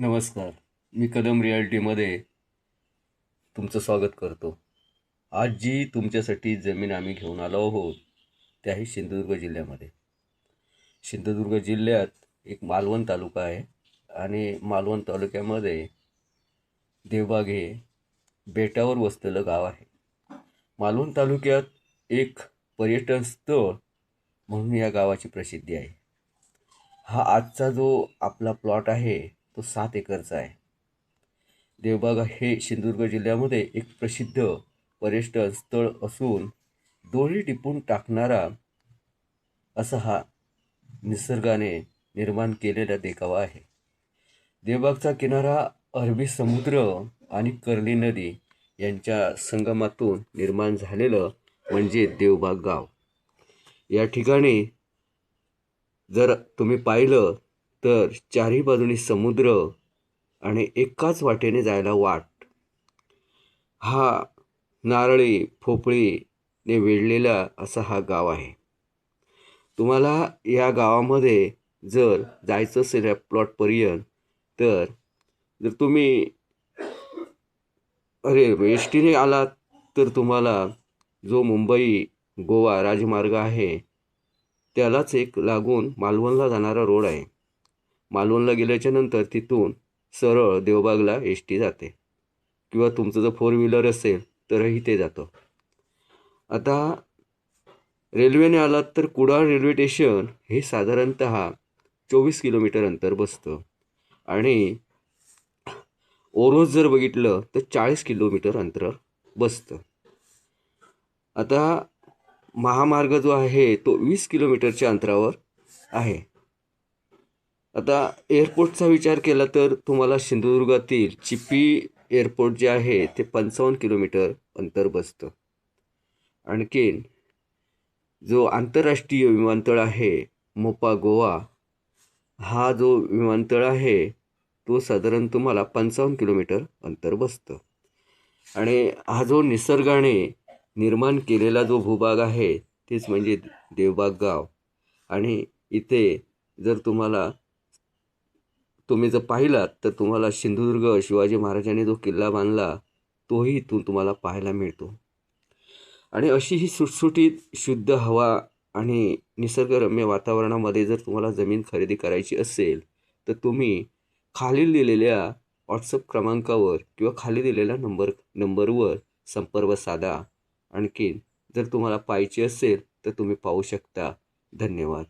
नमस्कार. मी कदम रियालिटीमध्ये तुमचं स्वागत करतो. आज जी तुमच्यासाठी जमीन आम्ही घेऊन आलो आहोत त्याही सिंधुदुर्ग जिल्ह्यामध्ये. सिंधुदुर्ग जिल्ह्यात एक मालवण तालुका आहे आणि मालवण तालुक्यामध्ये देवबाग हे बेटावर वसलेलं गाव आहे. मालवण तालुक्यात एक पर्यटन स्थळ म्हणून या गावाची प्रसिद्धी आहे. हा आजचा जो आपला प्लॉट आहे तो सात एकरचा आहे. देवबाग हे सिंधुदुर्ग जिल्ह्यामध्ये एक प्रसिद्ध पर्यटन स्थळ असून डोळी टिपून टाकणारा असा हा निसर्गाने निर्माण केलेला देखावा आहे. देवबागचा किनारा अरबी समुद्र आणि कर्ली नदी यांच्या संगमातून निर्माण झालेलं म्हणजे देवबाग गाव. या ठिकाणी जर तुम्ही पाहिलं तर चारही बाजूनी समुद्र आणि एकाच वाटेने जायला वाट. हा नारळी फोपळीने वेढलेला असा हा गाव आहे. तुम्हाला या गावामध्ये जर जायचं असेल या प्लॉटपर्यंत तर जर तुम्ही अरे एस टीने आलात तर तुम्हाला जो मुंबई गोवा राजमार्ग आहे त्यालाच एक लागून मालवणला जाणारा रोड आहे. मालवणला गेल्याच्यानंतर तिथून सरळ देवबागला एस टी जाते. किंवा तुमचं जर फोर व्हीलर असेल तरही ते जातं. आता रेल्वेने आलात तर कुडाळ रेल्वे स्टेशन हे साधारणत चोवीस किलोमीटर अंतर बसतं. आणि ओरोस जर बघितलं तर चाळीस किलोमीटर अंतर बसतं. आता महामार्ग जो आहे तो वीस किलोमीटरच्या अंतरावर आहे. आता एअरपोर्टचा विचार केला तर तुम्हाला सिंधुदुर्गातील चिपी एअरपोर्ट जे आहे ते पंचावन्न किलोमीटर अंतर बसतं. आणखीन जो आंतरराष्ट्रीय विमानतळ आहे मोपा गोवा हा जो विमानतळ आहे तो साधारण तुम्हाला पंचावन्न किलोमीटर अंतर बसतं. आणि हा जो निसर्गाने निर्माण केलेला जो भूभाग आहे तेच म्हणजे देवबाग गाव. आणि इथे जर तुम्हाला तुम्ही जर पाहिलात तर तुम्हाला सिंधुदुर्ग शिवाजी महाराजांनी जो किल्ला बांधला तोही इथून तुम्हाला पाहायला मिळतो. आणि अशी ही सुटसुटीत शुद्ध हवा आणि निसर्गरम्य वातावरणामध्ये जर तुम्हाला जमीन खरेदी करायची असेल तर तुम्ही खाली दिलेल्या व्हॉट्सअप क्रमांकावर किंवा खाली दिलेल्या नंबर नंबरवर संपर्क साधा. आणखीन जर तुम्हाला पाहिजे असेल तर तुम्ही पाहू शकता. धन्यवाद.